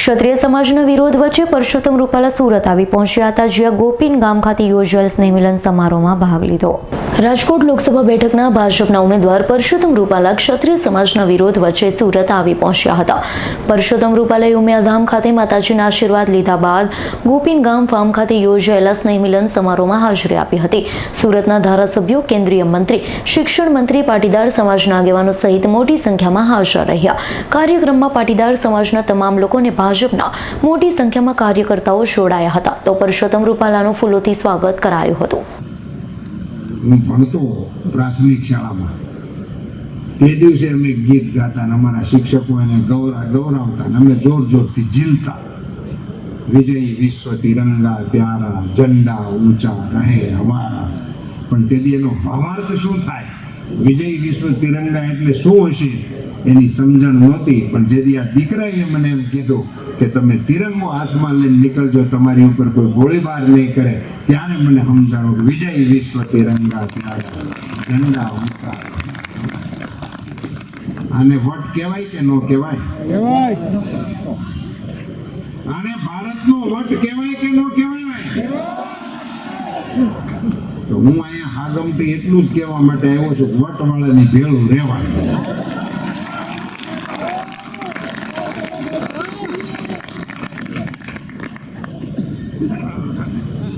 ક્ષત્રિય સમાજના વિરોધ વચ્ચે પરસોત્તમ રૂપાલા સુરત આવી પહોંચ્યા હતા, જ્યાં ગોપીન ગામ ખાતે યોજાયેલ સ્નેહમિલન સમારોહમાં ભાગ લીધો. રાજકોટ લોકસભા બેઠકના ભાજપના ઉમેદવાર પરસોત્તમ રૂપાલા ક્ષત્રિય સમાજના વિરોધ વચ્ચે સુરત આવી પહોંચ્યા હતા. પરસોત્તમ રૂપાલાએ ઉમિયાધામ ખાતે માતાજીના આશીર્વાદ લીધા બાદ ગોપીન ગામ ફાર્મ ખાતે યોજાયેલા સ્નેહમિલન સમારોહમાં હાજરી આપી હતી. સુરતના ધારાસભ્યો, કેન્દ્રીય મંત્રી, શિક્ષણ મંત્રી, પાટીદાર સમાજના આગેવાનો સહિત મોટી સંખ્યામાં હાજર રહ્યા. કાર્યક્રમમાં પાટીદાર સમાજના તમામ લોકોને ભાજપના મોટી સંખ્યામાં કાર્યકર્તાઓ જોડાયા હતા. તો પરસોત્તમ રૂપાલાનું ફૂલોથી સ્વાગત કરાયું હતું. હું ભણતો પ્રાથમિક શાળામાં. તે દિવસે અમે ગીત ગાતા અને અમારા શિક્ષકો એને ગૌરા, ગૌરાવતા અને અમે જોર જોરથી ઝીલતા. વિજય વિશ્વ તિરંગા પ્યારા, ઝંડા ઊંચા, રહે અમારા પણ તેથી એનો ભાવાર્થ શું થાય? વિજય વિશ્વ તિરંગા એટલે શું હશે? એની સમજણ નહોતી પણ જેથી આ દીકરાએ મને એમ કીધું કે તમે તિરંગો હાથમાં લઈને નીકળજો તમારી ઉપર કોઈ ગોળીબાર નહીં કરે. ત્યારે મને સમજાણું કે વિજય વિશ્વ તિરંગા પ્યારા ઝંડા ઊંચા આને વટ કહેવાય કે ન કહેવાય? આને ભારતનો વટ કહેવાય કે ન કહેવાય? તો હું અહીંયા હાગમટી એટલું જ કહેવા માટે આવ્યો છું વટ વાળાની ભેળું રહેવાનું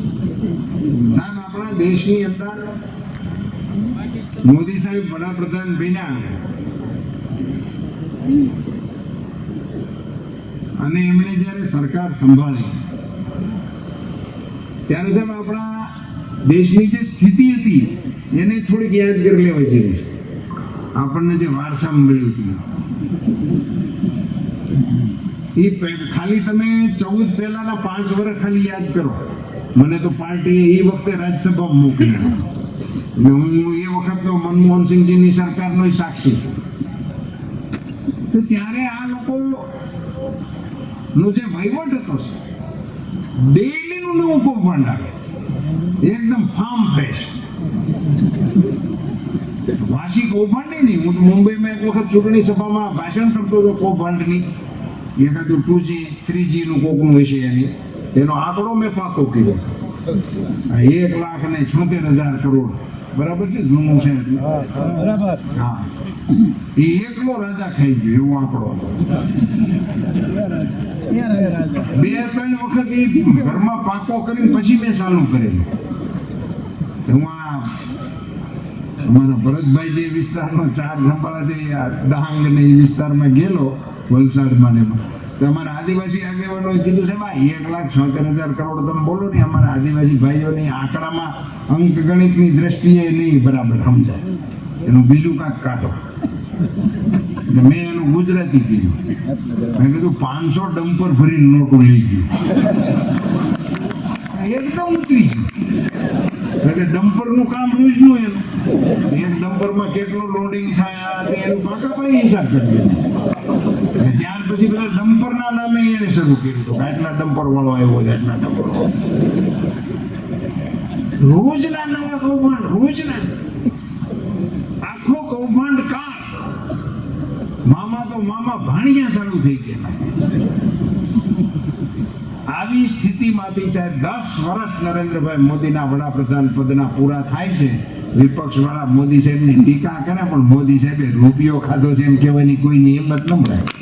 સાહેબ આપણા દેશની અંદર મોદી સાહેબ વડાપ્રધાન બન્યા. અને એમણે જ્યારે સરકાર સંભાળી, ત્યારે જેમ આપણા દેશની જે સ્થિતિ હતી, એને થોડીક યાદ કરી લેવા જેવી છે. આપણને જે વારસા મળ્યું હતું. એ ખાલી તમે ચૌદ પહેલાના પાંચ વર્ષ ખાલી યાદ કરો. મને તો પાર્ટીએ એ વખતે રાજ્યસભામાં મોકલ્યો અને હું એ વખત વખતનો મનમોહનસિંહજીની સરકારનો સાક્ષી. તો ત્યારે આ લોકો નો જે વહીવટ હતો ડેઈલીનું નવું કૌભાંડ આવે એકદમ ફાર્મ ફ્રેશ. વાસી કૌભાંડ નહીં, હું તો મુંબઈમાં એક વખત ચૂંટણી સભામાં ભાષણ કરતો હતો કૌભાંડની. એકાદું ટુ જી થ્રી જીનું કોકનું વિશે એની. એનો આંકડો મેં પાકો કર્યો. એક લાખ ને છોતેર હજાર કરોડ. બરાબર છે? જૂનું છે. હા એ એકલો રાજા ખાઈ ગયો એવો આંકડો. બે ત્રણ વખત એ ઘરમાં પાકો કરીને પછી મેં ચાલુ કરેલું. હું આ અમારા ભરતભાઈ જે વિસ્તારનો ચાર સંભાળા છે ડાંગ ને એ વિસ્તારમાં ગયેલો વલસાડમાં ને અમારા આદિવાસી આગેવાનોએ કીધું છે, ભાઈ, એક લાખ છોતેર હજાર કરોડ તમે બોલો ને, અમારા આદિવાસી ભાઈઓની આંકડામાં અંક ગણિતની દ્રષ્ટિએ નહીં બરાબર સમજાય. એનું બીજું કાંક કાઢો. મેં એનું ગુજરાતી કીધું મેં કીધું, પાંચસો ડમ્પર ભરીને નોટો લઈ ગયું. એકદમ ઉતરી ગયું. એટલે ડમ્પરનું કામ રોજનું એનું. એક ડમ્પરમાં કેટલું લોડિંગ થાય એનું પાકા પાઈ હિસાબ કરી દીધો અને ત્યાર પછી બધા ડમ્પરના એને શરૂ કર્યું હતું ડમ્પર વાળો આવ્યો આટલા ડમ્પર રોજના નવા કૌભાંડ, રોજના. આખો કૌભાંડ કાળ. મામા તો મામા ભાણિયા ચાલુ થઈ ગયા. આવી સ્થિતિમાંથી સાહેબ દસ વર્ષ નરેન્દ્રભાઈ મોદીના વડાપ્રધાન પદના પૂરા થાય છે. વિપક્ષ વાળા મોદી સાહેબની ટીકા કરે, પણ મોદી સાહેબે રૂપિયો ખાધો છે એમ કહેવાની કોઈની હિંમત ન મળે.